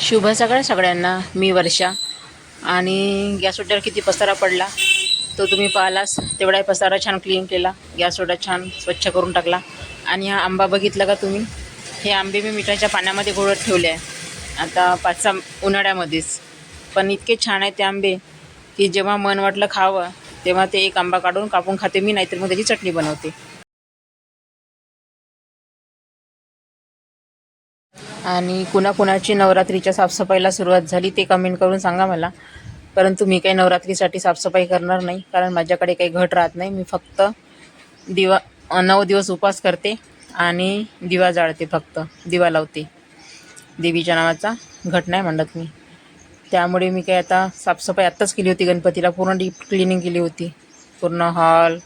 शुभ सगळ्या सगळ्यांना मी वर्षा. आणि गॅस ओट्यावर किती पसारा पडला तो तुम्ही पाहिलास तेवढाही पसारा छान क्लीन केला. गॅस ओटा छान स्वच्छ करून टाकला. आणि हा आंबा बघितला का तुम्ही? हे आंबे मी मिठाच्या पाण्यामध्ये गोळत ठेवले आहे. आता पाच सहा उन्हाळ्यामध्येच. पण इतके छान आहे ते आंबे की जेव्हा मन वाटलं खावं तेव्हा ते एक आंबा काढून कापून खाते मी नाहीतर मग त्याची चटणी बनवते. आणि कुणाकुणाची नवरात्रीच्या साफसफाईला सुरुवात झाली ते कमेंट करून सांगा मला. परंतु मी काही नवरात्रीसाठी साफसफाई करणार नाही कारण माझ्याकडे काही घट राहत नाही. मी फक्त दिवा नऊ दिवस उपवास करते आणि दिवा जाळते फक्त. दिवा लावते. देवीच्या नावाचा घट नाही म्हणत मी. त्यामुळे मी काही आता साफसफाई आत्ताच केली होती गणपतीला. पूर्ण डीप क्लिनिंग केली होती. पूर्ण हॉल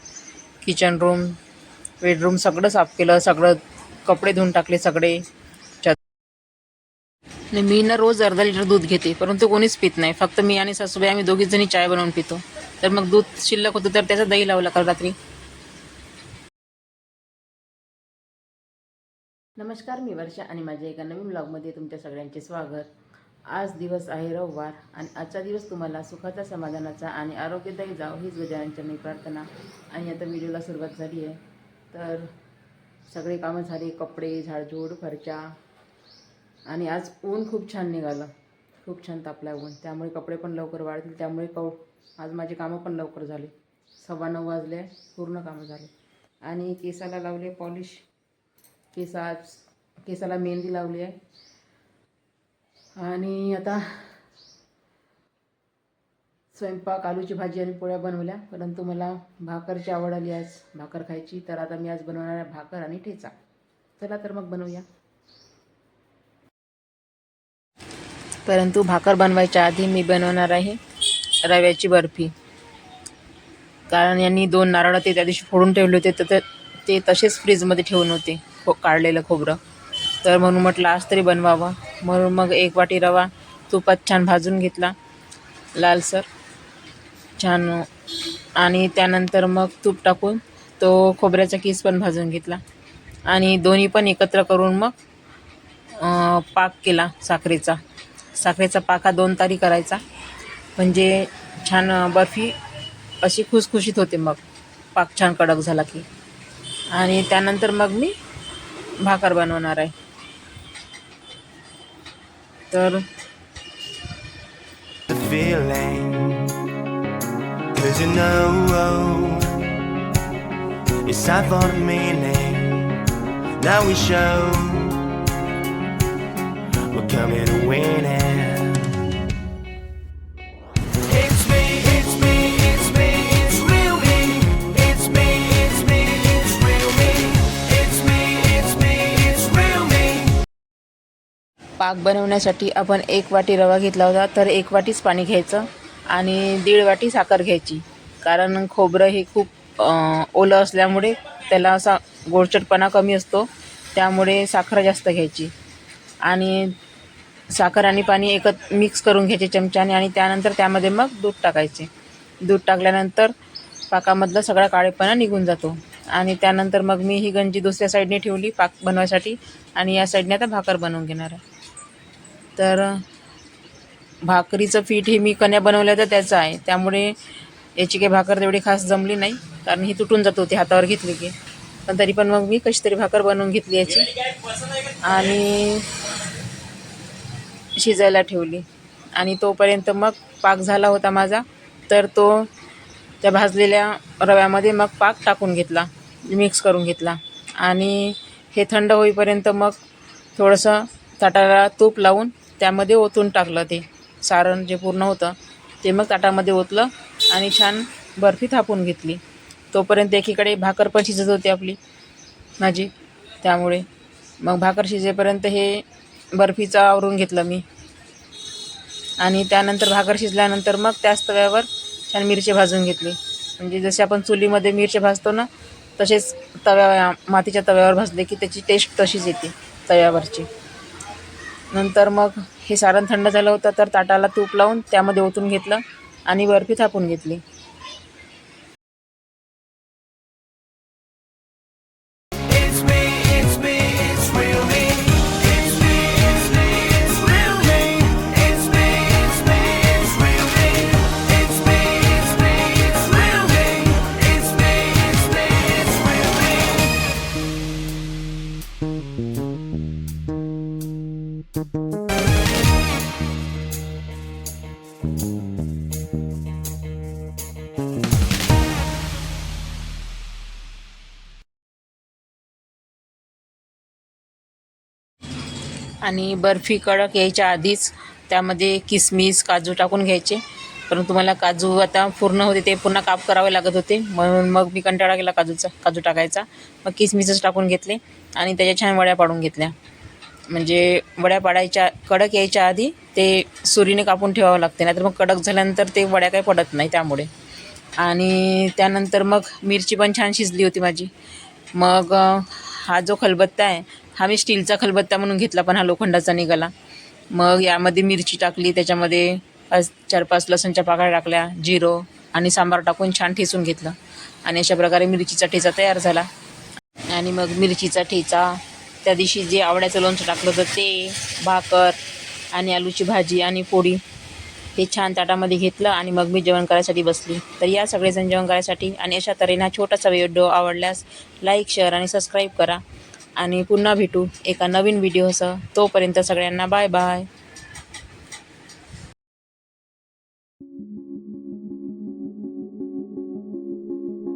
किचन रूम बेडरूम सगळं साफ केलं सगळं कपडे धुवून टाकले सगळे. नाही मी ना रोज अर्धा लिटर दूध घेते परंतु कोणीच पित नाही. फक्त मी आणि सासूबाई आम्ही दोघीच जणी चाय बनवून पितो. तर मग दूध शिल्लक होतं तर त्याचं दही लावलं काल रात्री. नमस्कार मी वर्षा आणि माझ्या एका नवीन ब्लॉगमध्ये तुमच्या सगळ्यांचे स्वागत. आज दिवस आहे रविवार आणि आजचा दिवस तुम्हाला सुखाचा समाधानाचा आणि आरोग्यदायी जावं हीच गजाननच्या मी प्रार्थना. आणि आता व्हिडिओला सुरुवात झाली आहे. तर सगळे कामं झाले कपडे झाडझूड फरच्या आणि आज ऊन खूप छान निघालं. खूप छान तापला ऊन. त्यामुळे कपडे पण लवकर वाढतील. त्यामुळे कौ आज माझे कामं पण लवकर झाले. सव्वा नऊ वाजले. पूर्ण कामं झाले. आणि केसाला लावले पॉलिश. केस आज केसाला मेहंदी लावली आहे. आणि आता स्वयंपाक आलूची भाजी आणि पोळ्या बनवल्या. परंतु मला भाकरची आवड आली आज. भाकर खायची. तर आता मी आज बनवणार आहे भाकर आणि ठेचा. चला तर मग बनवूया. परंतु भाकर बनवायच्या आधी मी बनवणार आहे रव्याची बर्फी. कारण यांनी दोन नारळ ते त्या दिवशी फोडून ठेवले होते तर ते- ते तसेच फ्रीजमध्ये ठेवून होते खो काढलेलं खोबरं. तर म्हणून म्हटलं आज तरी बनवावं. म्हणून मग एक वाटी रवा तुपात छान भाजून घेतला लालसर छान आणि त्यानंतर मग तूप टाकून तो खोबऱ्याचा किस पण भाजून घेतला. आणि दोन्ही पण एकत्र करून मग पाक केला साखरेचा. साखरेचा पाक हा दोन तारी करायचा. म्हणजे छान बर्फी अशी खुसखुशीत होते मग. पाक छान कडक झाला की. आणि त्यानंतर मग मी भाकर बनवणार आहे. तर oh, Now we show We're coming to win it पाक बनवण्यासाठी आपण एक वाटी रवा घेतला होता तर एक वाटीच पाणी घ्यायचं आणि दीड वाटी साखर घ्यायची. कारण खोबरं हे खूप ओलं असल्यामुळे त्याला असा गोडचटपणा कमी असतो त्यामुळे साखर जास्त घ्यायची. आणि साखर आणि पाणी एकत मिक्स करून घ्यायचे चमच्याने आणि त्यानंतर त्यामध्ये मग दूध टाकायचे. दूध टाकल्यानंतर पाकामधला सगळा काळेपणा निघून जातो. आणि त्यानंतर मग मी ही गंजी दुसऱ्या साईडने ठेवली पाक बनवायसाठी आणि या साईडने आता भाकर बनवून घेणार आहे. तर भाकरीचं पीठ हे मी कण्या बनवल्या तर त्याचं आहे. त्यामुळे याची काही भाकर तेवढी खास जमली नाही. कारण ही तुटून जात होती हातावर घेतली की. पण तरी पण मग मी कशी तरी भाकर बनवून घेतली याची. आणि शिजायला ठेवली. आणि तोपर्यंत मग पाक झाला होता माझा. तर तो त्या भाजलेल्या रव्यामध्ये मग पाक टाकून घेतला. मिक्स करून घेतला. आणि हे थंड होईपर्यंत मग थोडंसं ताटाला तूप लावून त्यामध्ये ओतून टाकलं ते सारण जे पूर्ण होतं ते मग ताटामध्ये ओतलं आणि छान बर्फी थापून घेतली. तोपर्यंत एकीकडे भाकर पण शिजत होती आपली माझी. त्यामुळे मग भाकर शिजेपर्यंत हे बर्फीचं आवरून घेतलं मी. आणि त्यानंतर भाकर शिजल्यानंतर मग त्याच तव्यावर छान मिरची भाजून घेतली. म्हणजे जसे आपण चुलीमध्ये मिरची भाजतो ना तसेच तव्या मातीच्या तव्यावर भाजले की त्याची टेस्ट तशीच येते तव्यावरची. नंतर मग हे सारण थंड झालं होतं तर ताटाला तूप लावून त्यामध्ये ओतून घेतलं आणि बर्फी थापून घेतली. आणि बर्फी कडक यायच्या आधीच त्यामध्ये किसमिस काजू टाकून घ्यायचे. परंतु मला काजू आता पूर्ण होते ते पुन्हा काप करावे लागत होते. म्हणून मग मी कंटाळा केला काजूचा काजू टाकायचा. मग किसमिसच टाकून घेतले आणि त्याच्या छान वड्या पाडून घेतल्या. म्हणजे वड्या पाडायच्या कडक यायच्या आधी ते सुरीने कापून ठेवावं लागते नाहीतर मग कडक झाल्यानंतर ते वड्या काही पडत नाही त्यामुळे. आणि त्यानंतर मग मिरची पण छान शिजली होती माझी. मग हा जो खलबत्ता आहे हा मी स्टीलचा खलबत्ता म्हणून घेतला पण हा लोखंडाचा निघाला. मग यामध्ये मिरची टाकली त्याच्यामध्ये पाच चार पाच लसणच्या पाकळ्या टाकल्या जिरो आणि सांबार टाकून छान ठेचून घेतलं. आणि अशा प्रकारे मिरचीचा ठेचा तयार झाला. आणि मग मिरचीचा ठेचा त्या दिवशी जे आवड्याचं लोणचं टाकलं होतं ते भाकर आणि आलूची भाजी आणि पोळी हे छान ताटामध्ये घेतलं आणि मग मी जेवण करायसाठी बसली. तर या सगळेजण जेवण करायसाठी आणि अशा तऱ्हेने हा छोटासा व्हिडिओ आवडल्यास लाईक शेअर आणि सबस्क्राईब करा. आणि पुन्हा भेटू एका नवीन व्हिडिओसह तोपर्यंत सगळ्यांना बाय बाय